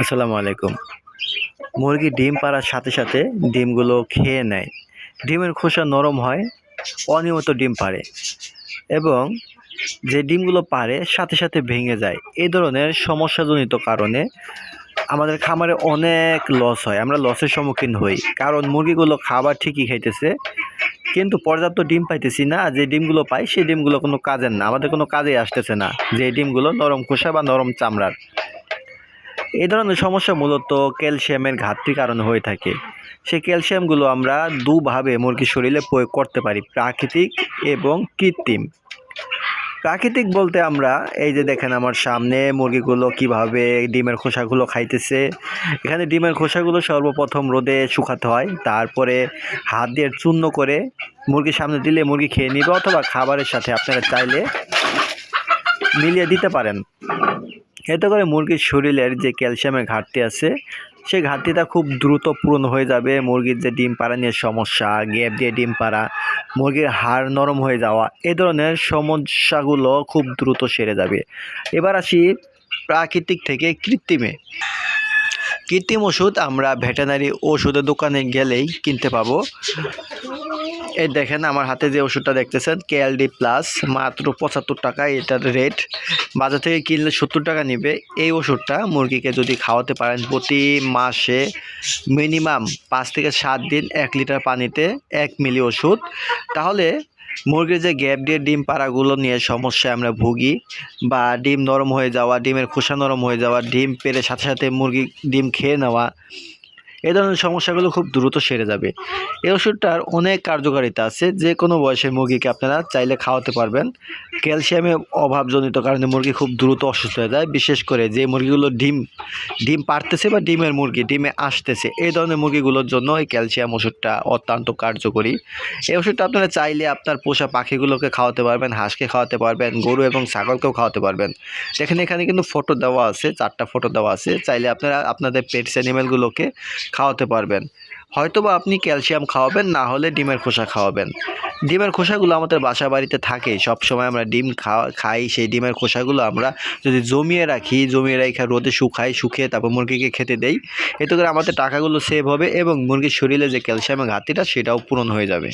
আসসালামু আলাইকুম। মুরগি ডিম পাড়ার সাথে সাথে ডিমগুলো খেয়ে নেয়। ডিমের খোসা নরম হয়, অনিয়মিত ডিম পাড়ে এবং যে ডিমগুলো পারে সাথে সাথে ভেঙে যায়। এই ধরনের সমস্যাজনিত কারণে আমাদের খামারে অনেক লস হয়। আমরা লসের সম্মুখীন হই। কারণ মুরগিগুলো খাবার ঠিকই খাইতেছে, কিন্তু পর্যাপ্ত ডিম পাইতেছি না। যে ডিমগুলো পাই, সেই ডিমগুলো কোনো কাজের না। আমাদের কোনো কাজে আসতেছে না। যে ডিমগুলো নরম খোসা বা নরম চামড়ার। এই ধরনের সমস্যা মূলত ক্যালসিয়ামের ঘাটতির কারণে হয়ে থাকে। সেই ক্যালসিয়ামগুলো আমরা দুভাবে মুরগির শরীরে প্রয়োগ করতে পারি, প্রাকৃতিক এবং কৃত্রিম। প্রাকৃতিক বলতে আমরা এই যে দেখেন আমার সামনে মুরগিগুলো কীভাবে ডিমের খোসাগুলো খাইতেছে। এখানে ডিমের খোসাগুলো সর্বপ্রথম রোদে শুকাতে হয়, তারপরে হাত দিয়ে চূর্ণ করে মুরগির সামনে দিলে মুরগি খেয়ে নিবে অথবা খাবারের সাথে আপনারা চাইলে মিলিয়ে দিতে পারেন। এতে করে মুরগির শরীরের যে ক্যালসিয়ামের ঘাটতি আছে, সেই ঘাটতিটা খুব দ্রুত পূরণ হয়ে যাবে। মুরগির যে ডিম পাড়া নিয়ে সমস্যা, গ্যাপ দিয়ে ডিম পাড়া, মুরগির হাড় নরম হয়ে যাওয়া, এ ধরনের সমস্যাগুলো খুব দ্রুত সেরে যাবে। এবার আসি প্রাকৃতিক থেকে কৃত্রিমে। কৃত্রিম ওষুধ আমরা ভেটেনারি ওষুধের দোকানে গেলেই কিনতে পাবো। এই দেখেন আমার হাতে যে ওষুধটা দেখতেছেন কেএলডি প্লাস মাত্র পঁচাত্তর টাকা এটার রেট বাজার থেকে কিনলে সত্তর টাকা নেবে। এই ওষুধটা মুরগিকে যদি খাওয়াতে পারেন প্রতি মাসে মিনিমাম পাঁচ থেকে সাত দিন এক লিটার পানিতে এক মিলি ওষুধ। তাহলে মুরগির যে গ্যাপ দিয়ে ডিম পাড়াগুলো নিয়ে সমস্যায় আমরা ভুগি বা ডিম নরম হয়ে যাওয়া, ডিমের খোসা নরম হয়ে যাওয়া, ডিম পেরে সাথে সাথে মুরগি ডিম খেয়ে নেওয়া এই ধরনের সমস্যাগুলো খুব দ্রুত সেরে যাবে। এই ওষুধটার অনেক কার্যকারিতা আছে, যে কোনো বয়সের মুরগিকে আপনারা চাইলে খাওয়াতে পারবেন। ক্যালসিয়ামের অভাবজনিত কারণে মুরগি খুব দ্রুত অসুস্থ হয়ে যায়। বিশেষ করে যে মুরগিগুলো ডিম ডিম পারতেছে বা ডিমের মুরগি, ডিমে আসতেছে, এই ধরনের মুরগিগুলোর জন্য এই ক্যালসিয়াম ওষুধটা অত্যন্ত কার্যকরী। এই ওষুধটা আপনারা চাইলে আপনার পোষা পাখিগুলোকে খাওয়াতে পারবেন, হাঁসকে খাওয়াতে পারবেন, গরু এবং ছাগলকেও খাওয়াতে পারবেন। দেখেন এখানে কিন্তু ফটো দেওয়া আছে, চারটা ফটো দেওয়া আছে। চাইলে আপনারা আপনাদের পেটস অ্যানিমেলগুলোকে খাওয়াতে পারবেন। হয়তো বা আপনি ক্যালসিয়াম খাওয়াবেন, না হলে ডিমের খোসা খাওয়াবেন। ডিমের খোসাগুলো আমাদের বাসা বাড়িতে থাকে সব সময় আমরা ডিম খাওয়া, খাই, সেই ডিমের খোসাগুলো আমরা যদি জমিয়ে রাখি, জমিয়ে রেখে রোদে শুকাই, শুকিয়ে তারপর মুরগিকে খেতে দেই, এতে করে আমাদের টাকাগুলো সেভ হবে এবং মুরগির শরীরে যে ক্যালসিয়ামের ঘাটতিটা, সেটাও পূরণ হয়ে যাবে।